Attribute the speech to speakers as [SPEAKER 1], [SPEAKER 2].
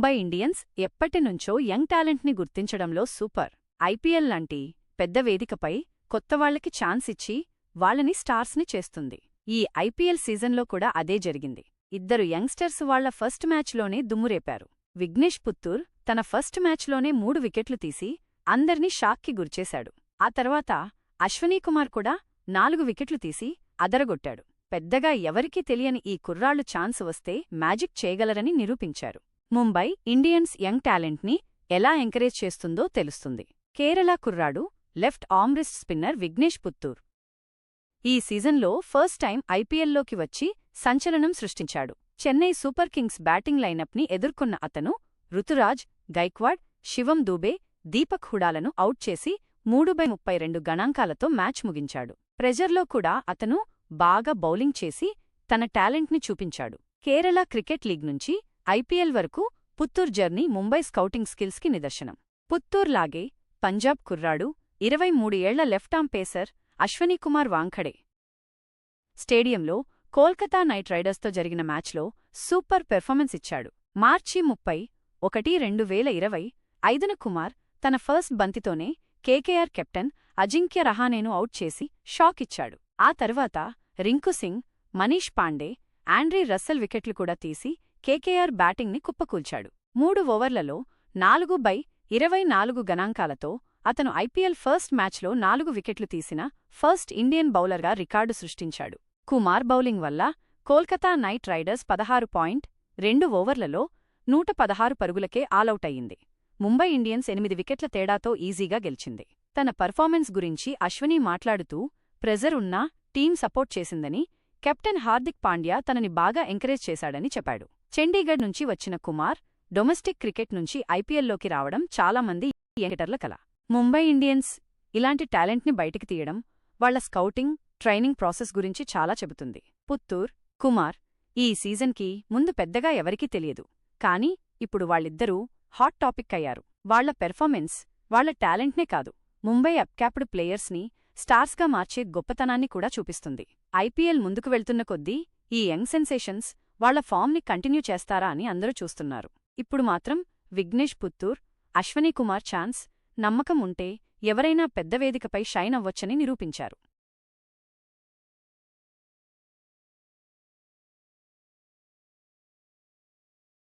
[SPEAKER 1] Mumbai Indians ఎప్పటినుంచో young టాలెంట్ని గుర్తించడంలో సూపర్. ఐపీఎల్ లాంటి పెద్ద వేదికపై కొత్తవాళ్ళకి ఛాన్స్ ఇచ్చి వాళ్ళని స్టార్స్ని చేస్తుంది. ఈ ఐపీఎల్ సీజన్లో కూడా అదే జరిగింది. ఇద్దరు యంగ్స్టర్స్ వాళ్ళ ఫస్ట్ మ్యాచ్లోనే దుమ్మురేపారు. విఘ్నేష్ పుత్తూర్ తన ఫస్ట్ మ్యాచ్లోనే మూడు వికెట్లు తీసి అందర్నీ షాక్కి గురిచేశాడు. ఆ తర్వాత అశ్వనీకుమార్ కూడా నాలుగు వికెట్లు తీసి అదరగొట్టాడు. పెద్దగా ఎవరికీ తెలియని ఈ కుర్రాళ్ళు ఛాన్స్ వస్తే మ్యాజిక్ చేయగలరని నిరూపించారు. ముంబై ఇండియన్స్ యంగ్ టాలెంట్ని ఎలా ఎంకరేజ్ చేస్తుందో తెలుస్తుంది. కేరళ కుర్రాడు left arm wrist spinner Vignesh Puthur. ఈ సీజన్లో ఫస్ట్ టైం ఐపీఎల్లోకి వచ్చి సంచలనం సృష్టించాడు. చెన్నై సూపర్ కింగ్స్ బ్యాటింగ్ లైనప్ని ఎదుర్కొన్న అతను రుతురాజ్ గైక్వాడ్ శివం దూబే దీపక్ హుడాలను అవుట్ చేసి మూడు బై ముప్పై రెండు గణాంకాలతో మ్యాచ్ ముగించాడు. ప్రెజర్లో కూడా అతను బాగా బౌలింగ్ చేసి తన టాలెంట్ని చూపించాడు. కేరళ క్రికెట్ లీగ్ నుంచి ఐపీఎల్ వరకు పుత్తూర్ జర్నీ ముంబై స్కౌటింగ్ స్కిల్స్కి నిదర్శనం. పుత్తూర్ లాగే పంజాబ్ కుర్రాడు ఇరవై మూడు ఏళ్ళ లెఫ్టామ్ పేసర్ అశ్వనీకుమార్ వాంఖడే. స్టేడియంలో కోల్కతా నైట్ రైడర్స్తో జరిగిన మ్యాచ్లో సూపర్ పెర్ఫార్మెన్స్ ఇచ్చాడు. మార్చి ముప్పై ఒకటి రెండు వేల ఇరవై ఐదున కుమార్ తన ఫస్ట్ బంతితోనే కేకేఆర్ కెప్టెన్ అజింక్య రహానేను అవుట్ చేసి షాక్ ఇచ్చాడు. ఆ తర్వాత రింకు సింగ్ మనీష్ పాండే ఆండ్రీ రస్సెల్ వికెట్లు కూడా తీసి కేకేఆర్ బ్యాటింగ్ని కుప్పకూల్చాడు. మూడు ఓవర్లలో నాలుగు బై ఇరవై నాలుగు గణాంకాలతో అతను ఐపీఎల్ ఫస్ట్ మ్యాచ్లో నాలుగు వికెట్లు తీసిన ఫస్ట్ ఇండియన్ బౌలర్గా రికార్డు సృష్టించాడు. కుమార్ బౌలింగ్ వల్ల కోల్కతా నైట్ రైడర్స్ పదహారు పాయింట్ రెండు ఓవర్లలో నూట పదహారు పరుగులకే ఆలౌట్ అయింది ముంబై ఇండియన్స్ ఎనిమిది వికెట్ల తేడాతో ఈజీగా గెలిచింది. తన పర్ఫార్మెన్స్ గురించి అశ్వనీ మాట్లాడుతూ ప్రెజర్ ఉన్నా టీం సపోర్ట్ చేసిందని కెప్టెన్ హార్దిక్ పాండ్యా తనని బాగా ఎంకరేజ్ చేశాడని చెప్పాడు. చండీగఢ్ నుంచి వచ్చిన కుమార్ డొమెస్టిక్ క్రికెట్ నుంచి ఐపీఎల్లోకి రావడం చాలామంది యంకెటర్ల కల. ముంబై ఇండియన్స్ ఇలాంటి టాలెంట్ని బయటికి తీయడం వాళ్ళ స్కౌటింగ్ ట్రైనింగ్ ప్రాసెస్ గురించి చాలా చెబుతుంది. పుత్తూర్ కుమార్ ఈ సీజన్కి ముందు పెద్దగా ఎవరికీ తెలియదు. కానీ ఇప్పుడు వాళ్ళిద్దరూ హాట్ టాపిక్ అయ్యారు. వాళ్ళ పెర్ఫార్మెన్స్ వాళ్ళ టాలెంట్నే కాదు. ముంబై అప్క్యాప్డ్ ప్లేయర్స్ని స్టార్స్గా మార్చే గొప్పతనాన్ని కూడా చూపిస్తుంది. ఐపీఎల్ ముందుకు వెళ్తున్న కొద్దీ ఈ యంగ్ సెన్సేషన్స్ వాళ్ళ ఫామ్ని కంటిన్యూ చేస్తారా అని అందరూ చూస్తున్నారు. ఇప్పుడు మాత్రం విఘ్నేష్ పుత్తూర్ అశ్వనీ కుమార్ ఛాన్స్ నమ్మకం ఉంటే ఎవరైనా పెద్ద వేదికపై షైన్ అవ్వొచ్చని నిరూపించారు.